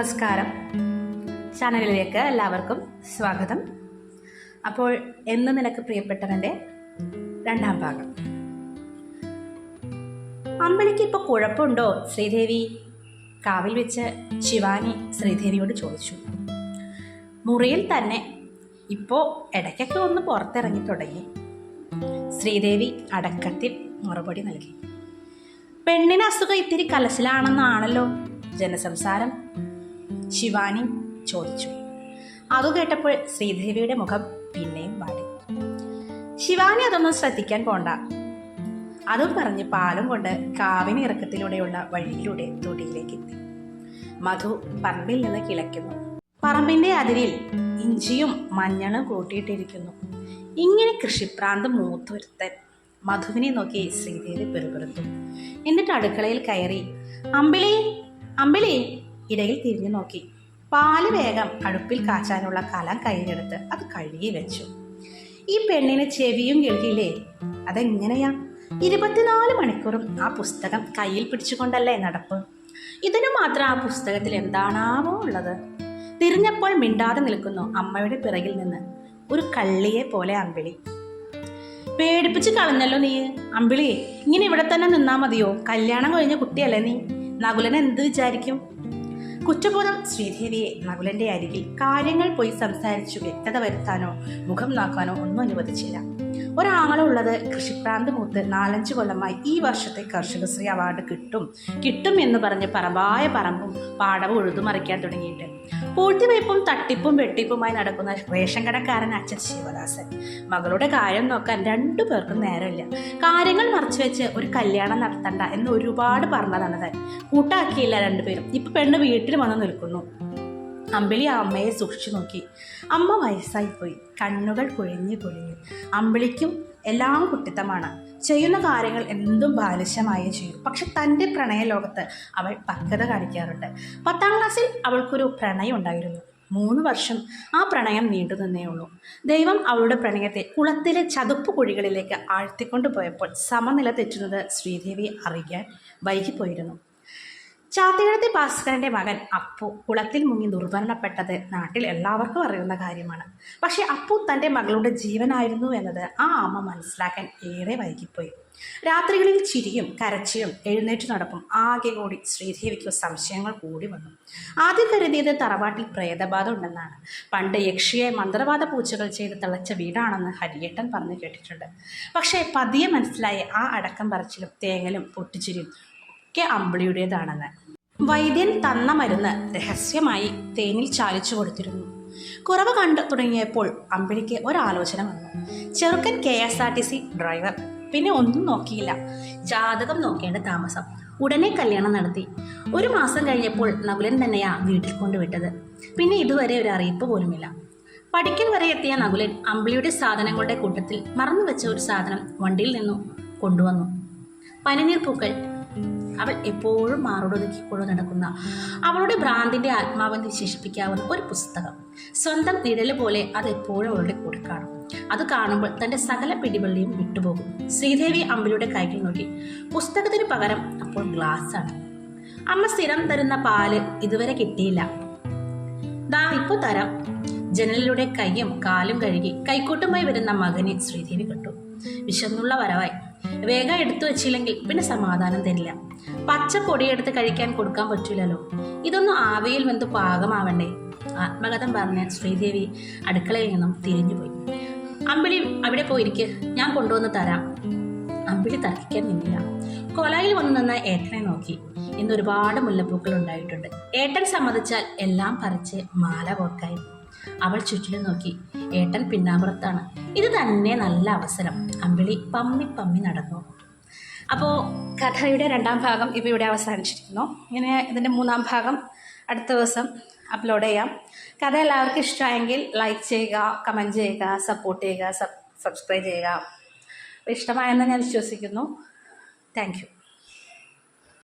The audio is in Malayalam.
നമസ്കാരം. ചാനലിലേക്ക് എല്ലാവർക്കും സ്വാഗതം. അപ്പോൾ എന്ന് നിനക്ക് പ്രിയപ്പെട്ടവന്റെ രണ്ടാം ഭാഗം. അമ്പിളിക്ക് ഇപ്പോൾ കുഴപ്പമുണ്ടോ ശ്രീദേവി? കാവിൽ വെച്ച് ശിവാനി ശ്രീദേവിയോട് ചോദിച്ചു. മുറിയിൽ തന്നെ ഇപ്പോൾ ഇടയ്ക്കൊക്കെ ഒന്ന് പുറത്തിറങ്ങി തുടങ്ങി. ശ്രീദേവി അടക്കത്തിൽ മറുപടി നൽകി. പെണ്ണിന് അസുഖം ഇത്തിരി കലശലാണെന്നാണല്ലോ ജനസംസാരം. ശിവാനി ചോദിച്ചു. അതു കേട്ടപ്പോൾ ശ്രീദേവിയുടെ മുഖം പിന്നെയും വാടി. ശിവാനി അതൊന്നും ശ്രദ്ധിക്കാൻ പോണ്ട. അതും പറഞ്ഞ് പാലം കൊണ്ട് കാവിന് ഇറക്കത്തിലൂടെയുള്ള വഴിയിലൂടെ തൊടിയിലേക്ക് എത്തി. മധു പറമ്പിൽ നിന്ന് കിളയ്ക്കുന്നു. പറമ്പിന്റെ അതിരിൽ ഇഞ്ചിയും മഞ്ഞളും കൂട്ടിയിട്ടിരിക്കുന്നു. ഇങ്ങനെ കൃഷിപ്രാന്ത് മൂത്തൊരുത്തൻ. മധുവിനെ നോക്കി ശ്രീദേവി പെറുപെറുത്തു എന്നിട്ട് അടുക്കളയിൽ കയറി അമ്പിളി അമ്പിളി ഇടയിൽ തിരിഞ്ഞു നോക്കി. പാൽ വേഗം അടുപ്പിൽ കാച്ചാനുള്ള കലം കയ്യിലെടുത്ത് അത് കഴുകി വെച്ചു. ഈ പെണ്ണിന് ചെവിയും കേൾക്കില്ലേ? അതെങ്ങനെയാ? ഇരുപത്തിനാല് മണിക്കൂറും ആ പുസ്തകം കയ്യിൽ പിടിച്ചുകൊണ്ടല്ലേ നടപ്പ്? ഇതിനു മാത്രം ആ പുസ്തകത്തിൽ എന്താണാവോ ഉള്ളത്? തിരിഞ്ഞപ്പോൾ മിണ്ടാതെ നിൽക്കുന്നു അമ്മയുടെ പിറകിൽ നിന്ന് ഒരു കള്ളിയെ പോലെ അമ്പിളി. പേടിപ്പിച്ച് കളഞ്ഞല്ലോ നീ. അമ്പിളി ഇങ്ങനെ ഇവിടെ തന്നെ നിന്നാ മതിയോ? കല്യാണം കഴിഞ്ഞ കുട്ടിയല്ലേ നീ? നകുലൻ എന്ത് വിചാരിക്കും? കുറ്റബോധം ശ്രീദേവിയെ നകുലന്റെ അരികിൽ കാര്യങ്ങൾ പോയി സംസാരിച്ചു വ്യക്തത വരുത്താനോ മുഖം നാക്കാനോ ഒന്നും അനുവദിച്ചില്ല. ഒരാങ്ങളുള്ളത് കൃഷിപ്രാന്ത് മൂത്ത് നാലഞ്ച് കൊല്ലമായി ഈ വർഷത്തെ കർഷകശ്രീ അവാർഡ് കിട്ടും. കിട്ടും എന്ന് പറഞ്ഞ് പറമ്പായ പറമ്പും പാടവും ഉഴുതുമറിക്കാൻ തുടങ്ങിയിട്ട്. പൂഴ്ത്തിവയ്പ്പും തട്ടിപ്പും വെട്ടിപ്പുമായി നടക്കുന്ന റേഷൻ കടക്കാരൻ അച്ഛൻ ശിവദാസൻ. മകളുടെ കാര്യം നോക്കാൻ രണ്ടു പേർക്കും നേരമില്ല. കാര്യങ്ങൾ മറച്ചു വെച്ച് ഒരു കല്യാണം നടത്തണ്ട എന്ന് ഒരുപാട് പറഞ്ഞതാണ് താൻ കൂട്ടാക്കിയില്ല രണ്ടുപേരും. ഇപ്പൊ പെണ്ണ് വീട്ടിൽ വന്ന് നിൽക്കുന്നു. അമ്പിളി ആ അമ്മയെ സൂക്ഷിച്ചു നോക്കി. അമ്മ വയസ്സായിപ്പോയി. കണ്ണുകൾ കുഴഞ്ഞു കുഴിഞ്ഞു. അമ്പിളിക്കും എല്ലാം കുട്ടിത്തമാണ്. ചെയ്യുന്ന കാര്യങ്ങൾ എന്തും ബാലിശമായി ചെയ്യും. പക്ഷെ തന്റെ പ്രണയ ലോകത്ത് അവൾ പക്വത കാണിക്കാറുണ്ട്. പത്താം ക്ലാസ്സിൽ അവൾക്കൊരു പ്രണയം ഉണ്ടായിരുന്നു. മൂന്ന് വർഷം ആ പ്രണയം നീണ്ടു നിന്നേ ഉള്ളൂ. ദൈവം അവളുടെ പ്രണയത്തെ കുളത്തിലെ ചതുപ്പ് കുഴികളിലേക്ക് ആഴ്ത്തിക്കൊണ്ടു പോയപ്പോൾ സമനില തെറ്റുന്നത് ശ്രീദേവി അറിയാൻ വൈകിപ്പോയിരുന്നു. ചാത്തികടത്തി ഭാസ്കരന്റെ മകൻ അപ്പു കുളത്തിൽ മുങ്ങി ദുർമരണപ്പെട്ടത് നാട്ടിൽ എല്ലാവർക്കും അറിയുന്ന കാര്യമാണ്. പക്ഷേ അപ്പു തന്റെ മകളുടെ ജീവനായിരുന്നു എന്നത് ആ അമ്മ മനസ്സിലാക്കാൻ ഏറെ വൈകിപ്പോയി. രാത്രികളിൽ ചിരിയും കരച്ചിലും എഴുന്നേറ്റ് നടപ്പും ആകെ കൂടി ശ്രീദേവിക്ക് സംശയങ്ങൾ കൂടി വന്നു. ആദ്യം കരുതിയത് തറവാട്ടിൽ പ്രേതബാധ ഉണ്ടെന്നാണ്. പണ്ട് യക്ഷിയെ മന്ത്രവാദ പൂച്ചകൾ ചെയ്ത് തിളച്ച വീടാണെന്ന് ഹരിയേട്ടൻ പറഞ്ഞു കേട്ടിട്ടുണ്ട്. പക്ഷേ പതിയെ മനസ്സിലായി ആ അടക്കം പറച്ചിലും തേങ്ങലും പൊട്ടിച്ചിരിയും ഒക്കെ അമ്പിളിയുടേതാണെന്ന്. വൈദ്യൻ തന്ന മരുന്ന് രഹസ്യമായി തേനിൽ ചാലിച്ചു കൊടുത്തിരുന്നു. കുറവ് കണ്ടു തുടങ്ങിയപ്പോൾ അമ്പിളിക്ക് ഒരാലോചന വന്നു. ചെറുക്കൻ K S R T C driver. പിന്നെ ഒന്നും നോക്കിയില്ല. ജാതകം നോക്കേണ്ട താമസം. ഉടനെ കല്യാണം നടത്തി. ഒരു മാസം കഴിഞ്ഞപ്പോൾ നകുലൻ തന്നെയാ വീട്ടിൽ കൊണ്ടുവിട്ടത്. പിന്നെ ഇതുവരെ ഒരു അറിയിപ്പ് പോലുമില്ല. പഠിക്കൽ വരെ എത്തിയ നകുലൻ അമ്പിളിയുടെ സാധനങ്ങളുടെ കൂട്ടത്തിൽ മറന്നു വെച്ച ഒരു സാധനം വണ്ടിയിൽ നിന്നും കൊണ്ടുവന്നു. പനിനീർ പൂക്കൾ അവൾ എപ്പോഴും മാറോടൊതുക്കി കൊണ്ടു നടക്കുന്ന അവളുടെ ഭ്രാന്തിന്റെ ആത്മാവെന്ന് വിശേഷിപ്പിക്കാവുന്ന ഒരു പുസ്തകം. സ്വന്തം നിഴൽ പോലെ അത് എപ്പോഴും അവളുടെ കൂടെ കാണും. അത് കാണുമ്പോൾ തന്റെ സകല പിടിവള്ളിയും വിട്ടുപോകും. ശ്രീദേവി അമ്പിളിയുടെ കൈകൾ നോക്കി. പുസ്തകത്തിന് പകരം അപ്പോൾ ഗ്ലാസ്സാണ് അമ്മ സ്ഥിരം തരുന്ന പാൽ ഇതുവരെ കിട്ടിയില്ല. ദാ ഇപ്പൊ തരാം. ജനലിലൂടെ കൈയും കാലും കഴുകി കൈക്കൂട്ടുമായി വരുന്ന മകനെ ശ്രീദേവി കണ്ടു. വിശന്നുള്ള വരവായി. വേഗം എടുത്തു വെച്ചില്ലെങ്കിൽ പിന്നെ സമാധാനം തരില്ല. പച്ച പൊടിയെടുത്ത് കഴിക്കാൻ കൊടുക്കാൻ പറ്റില്ലല്ലോ ഇതൊന്നും ആവിയിൽ വെന്ത് പാകമാവണ്ടേ? ആത്മകഥം പറഞ്ഞ് ശ്രീദേവി അടുക്കളയിൽ നിന്നും തിരിഞ്ഞുപോയി അമ്പിളി അവിടെ പോയിരിക്കെ. ഞാൻ കൊണ്ടുവന്ന് തരാം. അമ്പിളി തർക്കിക്കാൻ നിന്നില്ല. കൊലയിൽ വന്നു നിന്ന ഏട്ടനെ നോക്കി. ഇന്ന് ഒരുപാട് മുല്ലപ്പൂക്കൾ ഉണ്ടായിട്ടുണ്ട്. ഏട്ടൻ സമ്മതിച്ചാൽ എല്ലാം പറിച്ച് മാല കോർക്കായി അവൾ ചുറ്റിലും നോക്കി. ഏട്ടൻ പിന്നാമ്പുറത്താണ്. ഇത് തന്നെ നല്ല അവസരം. അമ്പിളി പമ്മി പമ്മി നടന്നു. അപ്പോൾ കഥയുടെ രണ്ടാം ഭാഗം ഇപ്പോൾ ഇവിടെ അവസാനിച്ചിരിക്കുന്നു. ഇങ്ങനെ ഇതിന്റെ മൂന്നാം ഭാഗം അടുത്ത ദിവസം അപ്ലോഡ് ചെയ്യാം. കഥ എല്ലാവർക്കും ഇഷ്ടമായെങ്കിൽ ലൈക്ക് ചെയ്യുക കമന്റ് ചെയ്യുക സപ്പോർട്ട് ചെയ്യുക സബ് സബ്സ്ക്രൈബ് ചെയ്യുക. ഇഷ്ടമായെന്ന് ഞാൻ വിശ്വസിക്കുന്നു. താങ്ക്